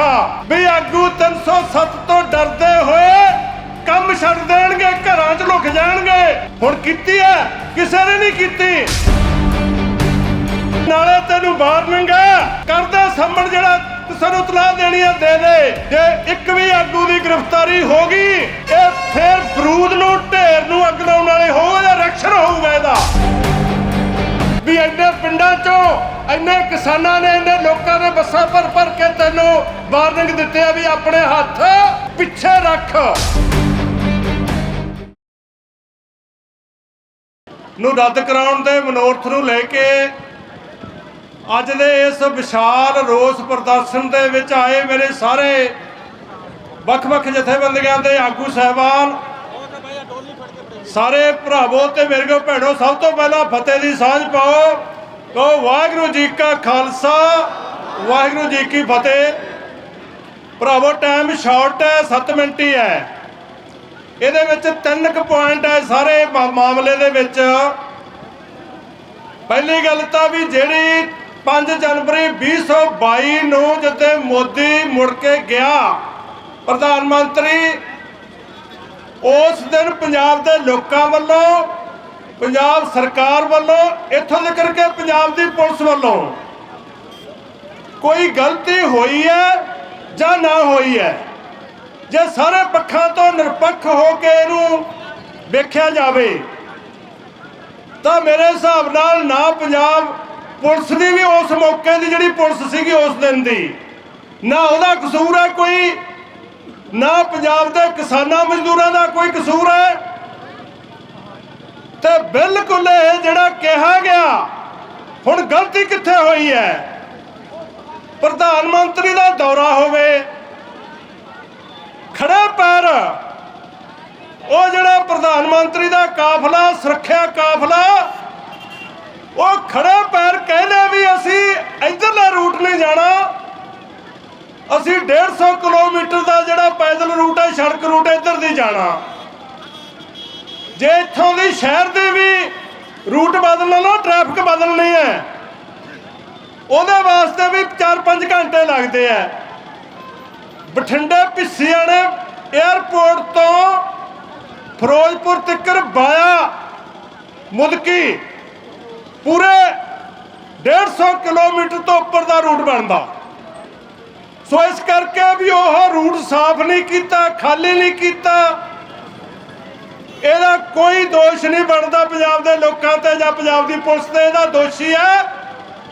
ਭੁਲੇਖਾ ਵੀ ਆਗੂ 307 ਤੋਂ ਡਰਦੇ ਹੋਏ ਕੰਮ ਛੱਡ ਦੇਣਗੇ, ਘਰਾਂ 'ਚ ਲੁਕ ਜਾਣਗੇ। ਹੁਣ ਕੀਤੀ ਹੈ ਕਿਸੇ ਨੇ ਨਹੀਂ ਕੀਤੀ। ਨਾਲੇ ਤੈਨੂੰ ਵਾਰਨਿੰਗ ਹੈ ਕਰਦੇ ਸੰਮਣ ਜਿਹੜਾ ਕਿਸੇ ਤਲਾਹ ਦੇਣੀ ਹੈ ਦੇ ਦੇ। ਜੇ ਇੱਕ ਵੀ ਆਗੂ ਵਾਰਨਿੰਗ ਦਿੱਤੇ ਆ ਵੀ ਆਪਣੇ ਹੱਥ ਪਿੱਛੇ ਰੱਖ। ਨੂੰ ਰੱਦ ਕਰਾਉਣ ਦੇ ਮਨੋਰਥ ਨੂੰ ਲੈ ਕੇ ਅੱਜ ਦੇ ਇਸ ਵਿਸ਼ਾਲ ਰੋਸ ਪ੍ਰਦਰਸ਼ਨ ਦੇ ਵਿੱਚ ਆਏ ਮੇਰੇ ਸਾਰੇ ਵੱਖ-ਵੱਖ ਜਥੇਬੰਦੀਆਂ ਦੇ ਆਗੂ ਸਹਿਬਾਨ, ਸਾਰੇ ਭਰਾਵੋ ਤੇ ਮੇਰੇ ਕੋ ਭੈਣੋ, ਸਭ ਤੋਂ ਪਹਿਲਾਂ ਫਤਿਹ ਦੀ ਸਾਂਝ ਪਾਓ। ਕਹੋ ਵਾਹਿਗੁਰੂ ਜੀ ਕਾ ਖਾਲਸਾ, ਵਾਹਿਗੁਰੂ ਜੀ ਕੀ ਫਤਿਹ। ਭਰਾਵੋ ਟਾਈਮ ਸ਼ਾਰਟ ਹੈ 7 ਮਿੰਟ ਹੀ ਹੈ। ਇਹਦੇ ਵਿੱਚ ਤਿੰਨ ਕੁ ਪੁਆਇੰਟ ਹੈ ਸਾਰੇ ਮਾਮਲੇ ਦੇ ਵਿੱਚ। ਪਹਿਲੀ ਗੱਲ ਤਾਂ ਵੀ ਜਿਹੜੀ 5 ਜਨਵਰੀ 2022 ਨੂੰ ਜਦੋਂ ਮੋਦੀ ਮੁੜ ਕੇ ਗਿਆ ਪ੍ਰਧਾਨ ਮੰਤਰੀ, ਉਸ ਦਿਨ ਪੰਜਾਬ ਦੇ ਲੋਕਾਂ ਵੱਲੋਂ, ਪੰਜਾਬ ਸਰਕਾਰ ਵੱਲੋਂ, ਇੱਥੋਂ ਤੱਕ ਕਿ ਪੰਜਾਬ ਦੀ ਪੁਲਿਸ ਵੱਲੋਂ ਕੋਈ ਗਲਤੀ ਹੋਈ ਹੈ? ਜਾਂ ਨਾ ਹੋਈ ਹੈ। ਜੇ ਸਾਰੇ ਪੱਖਾਂ ਤੋਂ ਨਿਰਪੱਖ ਹੋ ਕੇ ਇਹਨੂੰ ਵੇਖਿਆ ਜਾਵੇ, ਤਾਂ ਮੇਰੇ ਹਿਸਾਬ ਨਾਲ ਨਾ ਪੰਜਾਬ ਪੁਲਿਸ ਦੀ ਵੀ ਉਸ ਮੌਕੇ ਦੀ ਜਿਹੜੀ ਪੁਲਿਸ ਸੀਗੀ ਉਸ ਦਿਨ ਦੀ, ਨਾ ਉਹਦਾ ਕਸੂਰ ਹੈ ਕੋਈ, ਨਾ ਪੰਜਾਬ ਦੇ ਕਿਸਾਨਾਂ ਮਜ਼ਦੂਰਾਂ ਦਾ ਕੋਈ ਕਸੂਰ ਹੈ। ਤੇ ਬਿਲਕੁਲ ਇਹ ਜਿਹੜਾ ਕਿਹਾ ਗਿਆ, ਹੁਣ ਗਲਤੀ ਕਿੱਥੇ ਹੋਈ ਹੈ? ਪ੍ਰਧਾਨ ਮੰਤਰੀ ਦਾ ਦੌਰਾ ਹੋਵੇ। ਖੜੇ ਪੈਰ। ਉਹ ਜਿਹੜਾ ਪ੍ਰਧਾਨ ਮੰਤਰੀ ਦਾ ਕਾਫਲਾ, ਸੁਰੱਖਿਆ ਕਾਫਲਾ, ਉਹ ਖੜੇ ਪੈਰ ਕਹਿੰਦੇ ਵੀ ਅਸੀਂ ਇਧਰਲੇ ਰੂਟ ਨਹੀਂ ਜਾਣਾ। ਅਸੀਂ 150 ਕਿਲੋਮੀਟਰ ਦਾ ਜਿਹੜਾ ਪੈਦਲ ਰੂਟ ਹੈ, ਸੜਕ ਰੂਟ ਇੱਧਰ ਦੀ ਜਾਣਾ। ਜੇ ਇੱਥੋਂ ਦੀ ਸ਼ਹਿਰ ਦੇ ਵੀ ਰੂਟ ਬਦਲਣਾ ਨਾ, ਟ੍ਰੈਫਿਕ ਬਦਲਣੀ ਹੈ ਉਹਦੇ ਵਾਸਤੇ ਵੀ 4-5 ਘੰਟੇ ਲੱਗਦੇ ਆ। ਬਠਿੰਡੇ ਪਿੱਸੀਆਣੇ 에ਅਰਪੋਰਟ ਤੋਂ ਫਿਰੋਜ਼ਪੁਰ ਤੱਕ ਬਾਇਆ ਮੁਦਕੀ। ਪੂਰੇ 150 ਕਿਲੋਮੀਟਰ ਤੋਂ ਉੱਪਰ ਦਾ ਰੂਟ ਬਣਦਾ। ਸੋ ਇਸ ਕਰਕੇ ਵੀ ਉਹ ਰੂਟ ਸਾਫ਼ ਨਹੀਂ ਕੀਤਾ, ਖਾਲੀ ਨਹੀਂ ਕੀਤਾ। ਇਹਦਾ ਕੋਈ ਦੋਸ਼ ਨਹੀਂ ਬਣਦਾ ਪੰਜਾਬ ਦੇ ਲੋਕਾਂ ਤੇ ਜਾਂ ਪੰਜਾਬ ਦੀ ਪੁਲਿਸ ਤੇ। ਇਹਦਾ ਦੋਸ਼ੀ ਹੈ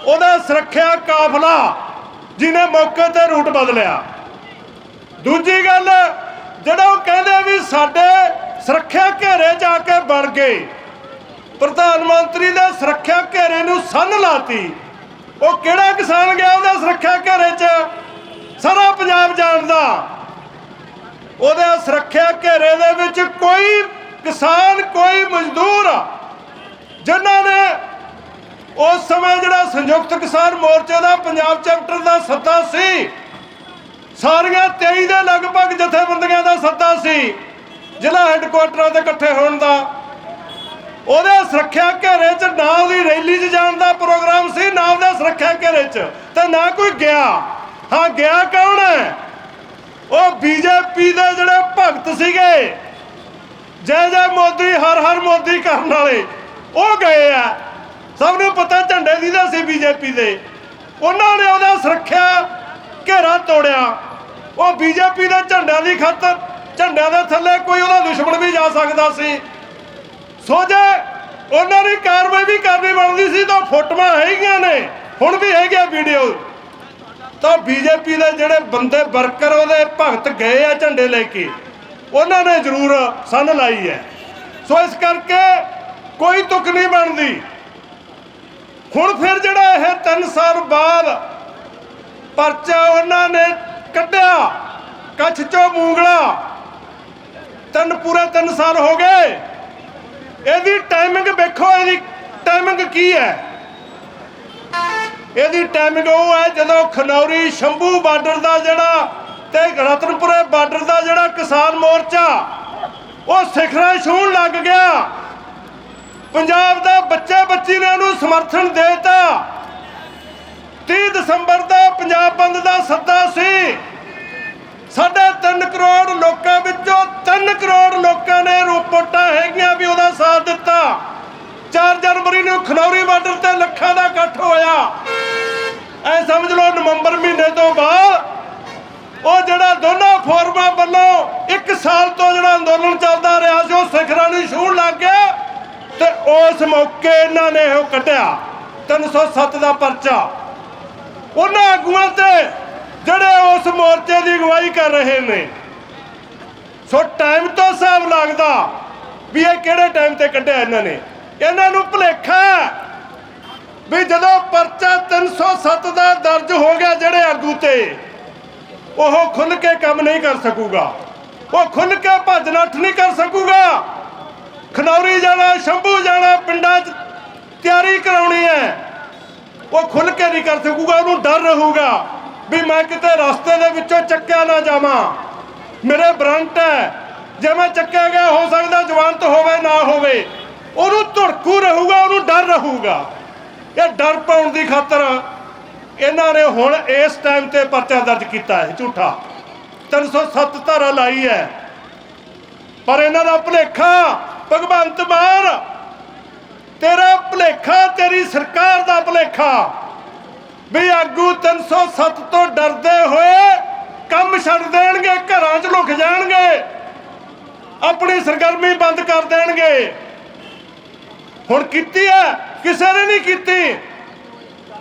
ਉਹਦਾ ਸੁਰੱਖਿਆ ਕਾਫਲਾ ਜਿਹਨੇ ਮੌਕੇ ਤੇ ਰੂਟ ਬਦਲਿਆ। ਦੂਜੀ ਗੱਲ, ਜਿਹੜਾ ਉਹ ਕਹਿੰਦੇ ਵੀ ਸਾਡੇ ਸੁਰੱਖਿਆ ਘੇਰੇ ਜਾ ਕੇ ਵੜ ਗਏ, ਪ੍ਰਧਾਨ ਮੰਤਰੀ ਦੇ ਸੁਰੱਖਿਆ ਘੇਰੇ ਨੂੰ ਸੰਨ ਲਾਤੀ, ਉਹ ਕਿਹੜਾ ਕਿਸਾਨ ਗਿਆ ਉਹਦੇ ਸੁਰੱਖਿਆ ਘੇਰੇ 'ਚ? ਸਾਰਾ ਪੰਜਾਬ ਜਾਣਦਾ। ਉਹਦੇ ਸੁਰੱਖਿਆ ਘੇਰੇ ਦੇ ਵਿੱਚ ਕੋਈ ਕਿਸਾਨ, ਕੋਈ ਮਜ਼ਦੂਰ, ਜਿਨ੍ਹਾਂ ਨੇ ਉਸ ਸਮੇਂ ਜਿਹੜਾ ਸੰਯੁਕਤ ਕਿਸਾਨ ਮੋਰਚੇ ਦਾ ਪੰਜਾਬ ਚੈਪਟਰ ਦਾ ਸੱਦਾ ਸੀ, ਸਾਰੀਆਂ 23 ਦੇ ਲਗਭਗ ਜਥੇਬੰਦੀਆਂ ਦਾ ਸੱਦਾ ਸੀ, ਜ਼ਿਲ੍ਹਾ ਹੈੱਡਕੁਆਟਰਾਂ ਤੇ ਇਕੱਠੇ ਹੋਣ ਦਾ। ਉਹਦੇ ਸੁਰੱਖਿਆ ਘੇਰੇ 'ਚ ਨਾ ਉਹਦੀ ਰੈਲੀ 'ਚ ਜਾਣ ਦਾ ਪ੍ਰੋਗਰਾਮ ਸੀ ਨਾ ਉਹਦੇ ਸੁਰੱਖਿਆ ਘੇਰੇ 'ਚ। ਤੇ ਨਾ ਕੋਈ ਗਿਆ। ਹਾਂ, ਗਿਆ ਕੌਣ ਹੈ? ਉਹ ਬੀਜੇਪੀ ਦੇ ਜਿਹੜੇ ਭਗਤ ਸੀਗੇ, ਜੈ ਜੈ ਮੋਦੀ, ਹਰ ਹਰ ਮੋਦੀ ਕਰਨ ਵਾਲੇ, ਉਹ ਗਏ ਆ। ਸਭ ਨੂੰ ਪਤਾ ਝੰਡੇ ਦੀ ਦਾ ਸੀ ਬੀਜੇਪੀ ਦੇ। ਉਹਨਾਂ ਨੇ ਉਹਦਾ ਸੁਰੱਖਿਆ ਘੇਰਾ ਤੋੜਿਆ। ਉਹ ਬੀਜੇਪੀ ਦੇ ਝੰਡਿਆਂ ਦੀ ਖਾਤਰ ਝੰਡਿਆਂ ਦੇ ਥੱਲੇ ਕੋਈ ਉਹਦਾ ਦੁਸ਼ਮਣ ਵੀ ਜਾ ਸਕਦਾ ਸੀ। ਸੋ ਉਹਨਾਂ ਦੀ ਕਾਰਵਾਈ ਵੀ ਕਰਨੀ ਬਣਦੀ ਸੀ ਤਾਂ ਫੋਟੋਆਂ ਹੈਗੀਆਂ ਨੇ, ਹੁਣ ਵੀ ਹੈਗੀਆਂ ਵੀਡੀਓ। ਤਾਂ ਬੀਜੇਪੀ ਦੇ ਜਿਹੜੇ ਬੰਦੇ ਵਰਕਰ ਉਹਦੇ ਭਗਤ ਗਏ ਆ ਝੰਡੇ ਲੈ ਕੇ, ਉਹਨਾਂ ਨੇ ਜ਼ਰੂਰ ਸੰਨ ਲਾਈ ਹੈ। ਸੋ ਇਸ ਕਰਕੇ ਕੋਈ ਤੁਕ ਨਹੀਂ ਬਣਦੀ। ਹੁਣ ਫਿਰ ਜਿਹੜਾ ਇਹ 3 ਸਾਲ ਬਾਅਦ ਪਰਚਾ ਉਹਨਾਂ ਨੇ ਕੱਢਿਆ, ਕੱਛ ਚੋਂ ਮੂੰਗਲਾ, ਤਿੰਨ ਪੂਰੇ 3 ਸਾਲ ਹੋ ਗਏ। ਇਹਦੀ ਟਾਈਮਿੰਗ ਵੇਖੋ, ਇਹਦੀ ਟਾਈਮਿੰਗ ਕੀ ਹੈ? ਇਹਦੀ ਟਾਈਮਿੰਗ ਉਹ ਹੈ ਜਦੋਂ ਖਨੌਰੀ ਸ਼ੰਭੂ ਬਾਰਡਰ ਦਾ ਜਿਹੜਾ ਤੇ ਰਤਨਪੁਰੇ ਬਾਰਡਰ ਦਾ ਜਿਹੜਾ ਕਿਸਾਨ ਮੋਰਚਾ, ਉਹ ਸਿਖਰਾਂ ਛੂਹਣ ਲੱਗ ਗਿਆ। ਪੰਜਾਬ ਦਾ ਬੱਚੇ ਬੱਚੀ ਨੇ ਉਹਨੂੰ ਸਮਰਥਨ ਦੇਤਾ। 30 ਦਸੰਬਰ ਦਾ ਪੰਜਾਬ ਬੰਦ ਦਾ ਸੱਦਾ ਸੀ। ਕਰੋੜ ਲੋਕਾਂ ਵਿੱਚੋਂ 3 ਕਰੋੜ ਲੋਕਾਂ ਨੇ ਰਿਪੋਰਟਾਂ ਹੈਗੀਆਂ ਵੀ ਉਹਦਾ ਸਾਥ ਦਿੱਤਾ। 4 ਜਨਵਰੀ ਨੂੰ ਖਨੌਰੀ ਬਾਰਡਰ ਤੇ ਲੱਖਾਂ ਦਾ ਇਕੱਠ ਹੋਇਆ। ਐ ਸਮਝ ਲਓ ਨਵੰਬਰ ਮਹੀਨੇ ਤੋਂ ਬਾਅਦ ਉਹ ਜਿਹੜਾ ਦੋਨਾਂ ਫੋਰਮਾਂ ਵੱਲੋਂ ਇੱਕ ਸਾਲ ਤੋਂ ਜਿਹੜਾ ਅੰਦੋਲਨ ਚੱਲਦਾ ਰਿਹਾ ਸੀ, ਉਹ ਸਿਖਰਾਂ ਨੂੰ ਛੂਹਣ ਲੱਗ ਗਿਆ। ਤੇ ਉਸ ਮੌਕੇ ਇਹਨਾਂ ਨੇ ਉਹ ਕੱਢਿਆ 307 ਦਾ ਪਰਚਾ। ਉਹਨਾਂ ਆਗੂਆਂ ਤੇ ਜਿਹੜੇ ਉਸ ਮੋਰਚੇ ਦੀ ਅਗਵਾਈ ਕਰ ਰਹੇ ਨੇ। ਸੋ ਟਾਈਮ ਤੋਂ ਹਿਸਾਬ ਲੱਗਦਾ ਵੀ ਇਹ ਕਿਹੜੇ ਟਾਈਮ ਤੇ ਕੱਢਿਆ ਇਹਨਾਂ ਨੇ। ਇਹਨਾਂ ਨੂੰ ਭੁਲੇਖਾ ਵੀ ਜਦੋਂ ਪਰਚਾ 307 ਦਾ ਦਰਜ ਹੋ ਗਿਆ ਜਿਹੜੇ ਆਗੂ ਤੇ, ਉਹ ਖੁੱਲ ਕੇ ਕੰਮ ਨਹੀਂ ਕਰ ਸਕੂਗਾ। ਉਹ ਖੁੱਲ ਕੇ ਭੱਜ ਨੱਠ ਨਹੀਂ ਕਰ ਸਕੂਗਾ। ਖਨੌਰੀ ਜਾਣਾ, ਸ਼ੰਭੂ ਜਾਣਾ, ਪਿੰਡਾਂ 'ਚ ਤਿਆਰੀ ਕਰਾਉਣੀ ਹੈ। ਉਹ ਖੁੱਲ ਕੇ ਨਹੀਂ ਕਰ ਸਕੂਗਾ, ਉਹਨੂੰ ਡਰ ਰਹੂਗਾ ਵੀ ਮੈਂ ਕਿਤੇ ਰਸਤੇ ਦੇ ਵਿੱਚੋਂ ਚੱਕਿਆ ਨਾ ਜਾਵਾਂ। ਮੇਰੇ ਬਰੰਟ ਹੈ, ਜੇ ਮੈਂ ਚੱਕਿਆ ਗਿਆ, ਹੋ ਸਕਦਾ ਜਵਾਨਤ ਹੋਵੇ, ਨਾ ਹੋਵੇ। ਉਹਨੂੰ ਧੜਕੂ ਰਹੂਗਾ, ਉਹਨੂੰ ਡਰ ਰਹੂਗਾ। ਇਹ ਡਰ ਪਾਉਣ ਦੀ ਖਾਤਰ ਇਹਨਾਂ ਨੇ ਹੁਣ ਇਸ ਟਾਈਮ ਤੇ ਪਰਚਾ ਦਰਜ ਕੀਤਾ ਹੈ, ਝੂਠਾ। 307 ਧਾਰਾ ਲਾਈ ਹੈ। ਪਰ ਇਹਨਾਂ ਦਾ ਭੁਲੇਖਾ ਭਗਵੰਤ ਮਾਨ, ਤੇਰਾ ਭੁਲੇਖਾ, ਤੇਰੀ ਸਰਕਾਰ ਦਾ ਭੁਲੇਖਾ। ਵੀ ਆਗੂ 307 ਤੋਂ ਡਰਦੇ ਹੋਏ ਕੰਮ ਛੱਡ ਦੇਣਗੇ, ਘਰਾਂ 'ਚ ਲੁਕ ਜਾਣਗੇ। ਆਪਣੀ ਸਰਗਰਮੀ ਬੰਦ ਕਰ ਦੇਣਗੇ। ਹੁਣ ਕੀਤੀ ਹੈ ਕਿਸੇ ਨੇ ਨਹੀਂ ਕੀਤੀ।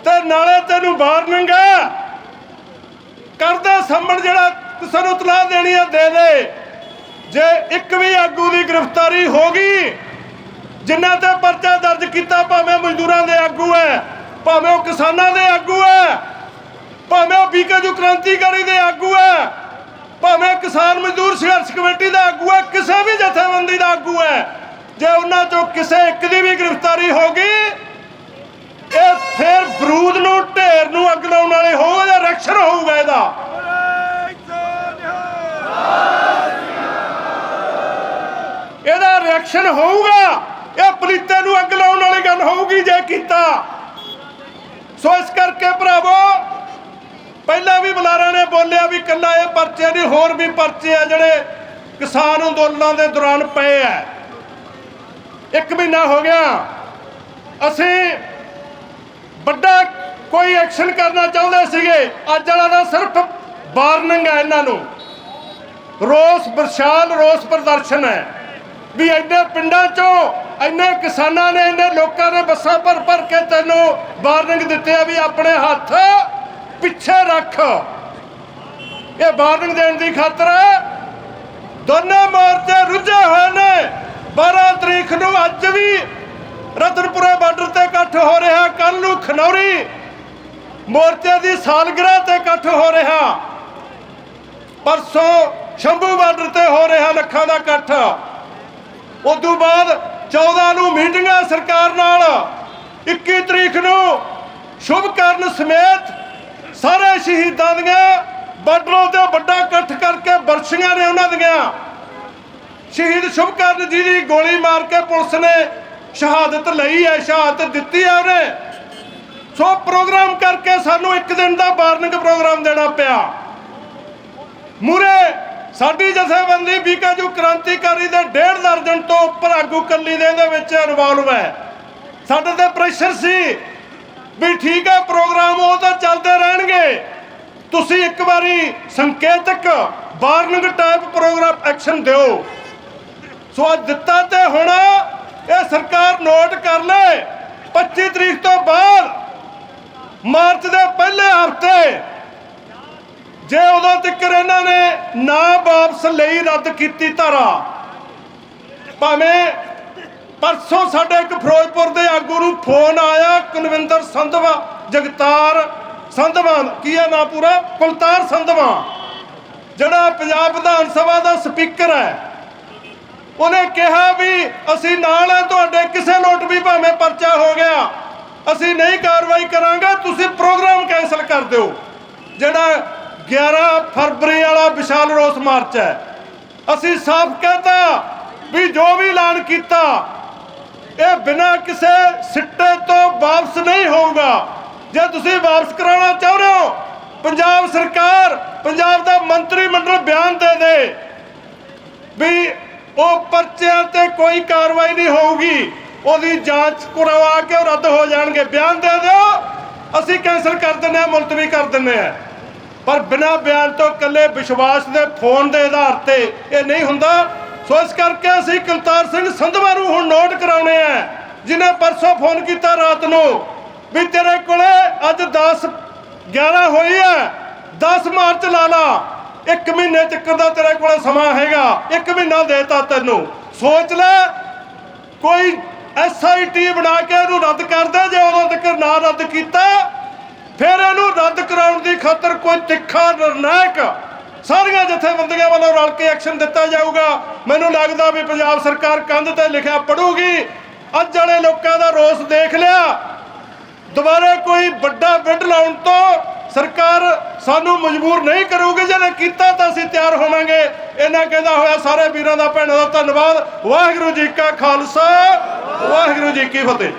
ਤੇ ਨਾਲੇ ਤੈਨੂੰ ਵਾਰਨਿੰਗ ਹੈ ਕਰਦਾ ਸੰਮਣ ਜਿਹੜਾ ਕਿਸੇ ਨੂੰ ਤਲਾਹ ਦੇਣੀ ਹੈ ਦੇ ਦੇ। ਜੇ ਇੱਕ ਵੀ ਆਗੂ ਦੀ ਗ੍ਰਿਫਤਾਰੀ ਹੋ ਗਈ, ਜਿਨ੍ਹਾਂ ਤੇ ਪਰਚਾ ਦਰਜ ਕੀਤਾ ਭਾਵੇਂ ਮਜ਼ਦੂਰਾਂ ਦੇ ਆਗੂ ਹੈ, ਭਾਵੇਂ ਉਹ ਕਿਸਾਨਾਂ ਦੇ ਆਗੂ ਹੈ, ਭਾਵੇਂ ਉਹ ਬੀਕਾਜੂ ਕ੍ਰਾਂਤੀਕਾਰੀ ਦੇ ਆਗੂ ਹੈ, ਭਾਵੇਂ ਕਿਸਾਨ ਮਜ਼ਦੂਰ ਸੰਘਰਸ਼ ਕਮੇਟੀ ਦਾ ਆਗੂ ਹੈ, ਕਿਸੇ ਵੀ ਜਥੇਬੰਦੀ ਦਾ ਆਗੂ ਹੈ, ਜੇ ਉਹਨਾਂ ਚੋਂ ਕਿਸੇ ਇੱਕ ਦੀ ਵੀ ਗ੍ਰਿਫਤਾਰੀ ਹੋ ਗਈ, ਇਹ ਫਿਰ ਬਰੂਦ ਨੂੰ, ਢੇਰ ਨੂੰ ਅੱਗ ਲਾਉਣ ਵਾਲੇ ਹੋਊਗਾ ਜਾਂ ਰਕਸ਼ਨ ਹੋਊਗਾ ਇਹਦਾ? ਇਹਦਾ ਹੋਊਗਾ, ਇਹ ਪਲੀਤੇ ਨੂੰ ਅੱਗ ਲਾਉਣ ਵਾਲੀ ਗੱਲ ਹੋਊਗੀ ਜੇ ਕੀਤਾ। ਸੋ ਇਸ ਕਰਕੇ ਭਰਾਵੋ, ਪਹਿਲਾਂ ਵੀ ਬੁਲਾਰਿਆਂ ਨੇ ਬੋਲਿਆ ਵੀ ਕੱਲਾ ਇਹ ਪਰਚੇ ਨਹੀਂ, ਹੋਰ ਵੀ ਪਰਚੇ ਆ ਜਿਹੜੇ ਕਿਸਾਨ ਅੰਦੋਲਨਾਂ ਦੇ ਦੌਰਾਨ ਪਏ ਆ। ਇੱਕ ਮਹੀਨਾ ਹੋ ਗਿਆ, ਅਸੀਂ ਵੱਡਾ ਕੋਈ ਐਕਸ਼ਨ ਕਰਨਾ ਚਾਹੁੰਦੇ ਸੀਗੇ, ਅੱਜ ਵਾਲਾ ਦਾ ਸਿਰਫ ਵਾਰਨਿੰਗ ਹੈ ਇਹਨਾਂ ਨੂੰ। ਰੋਸ, ਵਿਸ਼ਾਲ ਰੋਸ ਪ੍ਰਦਰਸ਼ਨ ਹੈ। ਵੀ ਇੰਨੇ ਪਿੰਡਾਂ ਚੋਂ ਇੰਨੇ ਕਿਸਾਨਾਂ ਨੇ ਇੰਨੇ ਲੋਕਾਂ ਨੇ ਬੱਸਾਂ ਭਰ ਭਰ ਕੇ ਤੈਨੂੰ ਵਾਰਨਿੰਗ ਦਿੱਤੀ ਆ ਵੀ ਆਪਣੇ ਹੱਥ ਪਿੱਛੇ ਰੱਖ। ਇਹ ਵਾਰਨਿੰਗ ਦੇਣ ਦੀ ਖਾਤਰ ਦੋਨੇ ਮੋਰਚੇ ਰੁੱਝੇ ਹੋਏ ਨੇ। 12 ਤਰੀਕ ਨੂੰ ਅੱਜ ਵੀ ਰਤਨਪੁਰਾ ਬਾਰਡਰ ਤੇ ਇਕੱਠ ਹੋ ਰਿਹਾ ਕੱਲ ਨੂੰ ਖਨੌਰੀ ਮੋਰਚੇ ਦੀ ਸਾਲਗਿਰਾ ਤੇ ਇਕੱਠ ਹੋ ਰਿਹਾ। ਪਰਸੋਂ ਸ਼ੰਭੂ ਬਾਰਡਰ ਤੇ ਹੋ ਰਿਹਾ ਲੱਖਾਂ ਦਾ ਇਕੱਠ। ਉਦੋਂ ਬਾਅਦ 14 ਨੂੰ ਮੀਟਿੰਗਾਂ ਸਰਕਾਰ ਨਾਲ 21 ਤਰੀਕ ਨੂੰ ਸ਼ੁਭ ਸਮੇਤ ਸਾਰੇ ਸ਼ਹੀਦਾਂ ਦੀਆਂ ਬਾਰਡਰਾਂ ਤੇ ਵੱਡਾ ਇਕੱਠ ਕਰਕੇ ਬਰਸ਼ੀਆਂ ਨੇ ਉਹਨਾਂ ਦੀਆਂ। ਸ਼ਹੀਦ ਸ਼ੁਭਕਰਨ ਜੀ ਦੀ ਗੋਲੀ ਮਾਰ ਕੇ ਪੁਲਿਸ ਨੇ ਸ਼ਹਾਦਤ ਲਈ ਹੈ, ਸ਼ਹਾਦਤ ਦਿੱਤੀ ਹੈ ਉਹਨੇ। ਸੋ ਪ੍ਰੋਗਰਾਮ ਕਰਕੇ ਸਾਨੂੰ ਇੱਕ ਦਿਨ ਦਾ ਵਾਰਨਿੰਗ ਪ੍ਰੋਗਰਾਮ ਦੇਣਾ ਪਿਆ। ਮੂਰੇ ਸਾਡੀ ਜਥੇਬੰਦੀ ਬੀਕਾਜੂ ਕ੍ਰਾਂਤੀਕਾਰੀ ਦੇ ਡੇਢ ਦਰਜਨ ਤੋਂ ਉੱਪਰ ਆਗੂ ਕੱਲੀ ਦੇ ਇਹਦੇ ਵਿੱਚ ਇਨਵੋਲਵ ਹੈ। ਸਾਡੇ ਤੇ ਪ੍ਰੈਸ਼ਰ ਸੀ ਵੀ ਠੀਕ ਹੈ ਪ੍ਰੋਗਰਾਮ ਉਹ ਤਾਂ ਚੱਲਦੇ ਰਹਿਣਗੇ। ਤੁਸੀਂ ਇੱਕ ਵਾਰੀ ਸੰਕੇਤਕ ਵਾਰਨਿੰਗ ਟਾਈਪ ਪ੍ਰੋਗਰਾਮ ਐਕਸ਼ਨ ਦਿਓ। ਸੋ ਅੱਜ ਦਿੱਤਾ ਤੇ ਹੁਣ ਇਹ ਸਰਕਾਰ ਨੋਟ ਕਰ ਲੈ। 25 ਤਰੀਕ ਤੋਂ ਬਾਅਦ ਮਾਰਚ ਦੇ ਪਹਿਲੇ ਹਫ਼ਤੇ ਜੇ ਉਦੋਂ ਤੱਕ ਇਹਨਾਂ ਨੇ ਨਾ ਵਾਪਸ ਲਈ ਰੱਦ ਕੀਤੀ ਧਾਰਾ, ਭਾਵੇਂ ਪਰਸੋਂ ਸਾਡੇ ਇੱਕ ਫਿਰੋਜ਼ਪੁਰ ਦੇ ਆਗੂ ਨੂੰ ਫੋਨ ਆਇਆ, ਕੁਲਵਿੰਦਰ ਸੰਧਵਾ, ਜਗਤਾਰ ਸੰਧਵਾ ਕੀ ਹੈ ਨਾਂ ਪੂਰਾ? ਕੁਲਤਾਰ ਸੰਧਵਾ ਜਿਹੜਾ ਪੰਜਾਬ ਵਿਧਾਨ ਸਭਾ ਦਾ ਸਪੀਕਰ ਹੈ। ਉਹਨੇ ਕਿਹਾ ਵੀ ਅਸੀਂ ਨਾਲ ਹੈ ਤੁਹਾਡੇ ਕਿਸੇ ਲੋਟ ਵੀ ਭਾਵੇਂ ਪਰਚਾ ਹੋ ਗਿਆ, ਅਸੀਂ ਨਹੀਂ ਕਾਰਵਾਈ ਕਰਾਂਗੇ, ਤੁਸੀਂ ਪ੍ਰੋਗਰਾਮ ਕੈਨਸਲ ਕਰ ਦਿਓ। ਜਿਹੜਾ 11 ਫਰਵਰੀ ਵਾਲਾ ਵਿਸ਼ਾਲ ਰੋਸ ਮਾਰਚ ਹੈ। ਅਸੀਂ ਸਾਫ਼ ਕਹਤਾ ਵੀ ਜੋ ਵੀ ਐਲਾਨ ਕੀਤਾ, ਇਹ ਬਿਨਾਂ ਕਿਸੇ ਸਿੱਟੇ ਤੋਂ ਵਾਪਸ ਨਹੀਂ ਹੋਊਗਾ। ਜੇ ਤੁਸੀਂ ਵਾਪਸ ਕਰਾਉਣਾ ਚਾਹੁੰਦੇ ਹੋ, ਪੰਜਾਬ ਸਰਕਾਰ, ਪੰਜਾਬ ਦਾ ਮੰਤਰੀ ਮੰਡਲ ਬਿਆਨ ਦੇ ਦੇ ਵੀ ਉਹ ਪਰਚਿਆਂ ਤੇ ਕੋਈ ਕਾਰਵਾਈ ਨਹੀਂ ਹੋਊਗੀ। ਉਹਦੀ ਜਾਂਚ ਕਰਵਾ ਕੇ ਉਹ ਰੱਦ ਹੋ ਜਾਣਗੇ। ਬਿਆਨ ਦੇ ਦਿਓ। ਅਸੀਂ ਕੈਂਸਲ ਕਰ ਦਿੰਦੇ ਹਾਂ, ਮੁਲਤਵੀ ਕਰ ਦਿੰਦੇ ਹਾਂ। ਪਰ ਬਿਨਾਂ ਬਿਆਨ ਤੋਂ ਇਕੱਲੇ ਵਿਸ਼ਵਾਸ ਦੇ ਫੋਨ ਦੇ ਆਧਾਰ ਤੇ ਇਹ ਨਹੀਂ ਹੁੰਦਾ। ਸੋ ਇਸ ਕਰਕੇ ਅਸੀਂ ਕੁਲਤਾਰ ਸਿੰਘ ਸੰਧਵਾ ਨੂੰ ਹੁਣ ਨੋਟ ਕਰਾਉਣੇ ਆ, ਜਿਨੇ ਪਰਸੋਂ ਫੋਨ ਕੀਤਾ ਰਾਤ ਨੂੰ ਵੀ ਤੇਰੇ ਕੋਲੇ ਅੱਜ 10 11 ਹੋਈ ਹੈ 10 ਮਾਰਚ ਲਾ ਲਾ, ਇੱਕ ਮਹੀਨੇ ਚੱਕਰ ਦਾ ਤੇਰੇ ਕੋਲ ਸਮਾਂ ਹੈਗਾ, ਇੱਕ ਮਹੀਨਾ ਦੇਤਾ ਤੈਨੂੰ। ਸੋਚ ਲੈ, ਕੋਈ ਐਸਆਈਟੀ ਬਣਾ ਕੇ ਇਹਨੂੰ ਰੱਦ ਕਰ ਦੇ, ਜੇ ਉਦੋਂ ਤੱਕ ਨਾ ਰੱਦ ਕੀਤਾ ਫਿਰ ਇਹਨੂੰ ਰੱਦ ਕਰਾਉਣ ਦੀ ਖਾਤਰ ਕੋਈ ਤਿੱਖਾ ਨਿਰਣਾਇਕ ਸਾਰੀਆਂ ਜਥੇਬੰਦੀਆਂ ਵੱਲੋਂ ਰਲ ਕੇ ਐਕਸ਼ਨ ਦਿੱਤਾ ਜਾਊਗਾ। ਮੈਨੂੰ ਲੱਗਦਾ ਵੀ ਪੰਜਾਬ ਸਰਕਾਰ ਕੰਧ ਤੇ ਲਿਖਿਆ ਪੜੂਗੀ। ਅੱਜ ਵਾਲੇ ਲੋਕਾਂ ਦਾ ਰੋਸ ਦੇਖ ਲਿਆ। ਦੁਬਾਰਾ ਕੋਈ ਵੱਡਾ ਬਿੱਡ ਲਾਉਣ ਤੋਂ ਸਰਕਾਰ ਸਾਨੂੰ ਮਜਬੂਰ ਨਹੀਂ ਕਰੂਗੀ। ਜੇ ਨੇ ਕੀਤਾ ਤਾਂ ਅਸੀਂ ਤਿਆਰ ਹੋਵਾਂਗੇ। ਇਹਨਾਂ ਕਹਿੰਦਾ ਹੋਇਆ ਸਾਰੇ ਵੀਰਾਂ ਦਾ ਭੈਣਾਂ ਦਾ ਧੰਨਵਾਦ। ਵਾਹਿਗੁਰੂ ਜੀ ਕਾ ਖਾਲਸਾ, ਵਾਹਿਗੁਰੂ ਜੀ ਕੀ ਫਤਿਹ।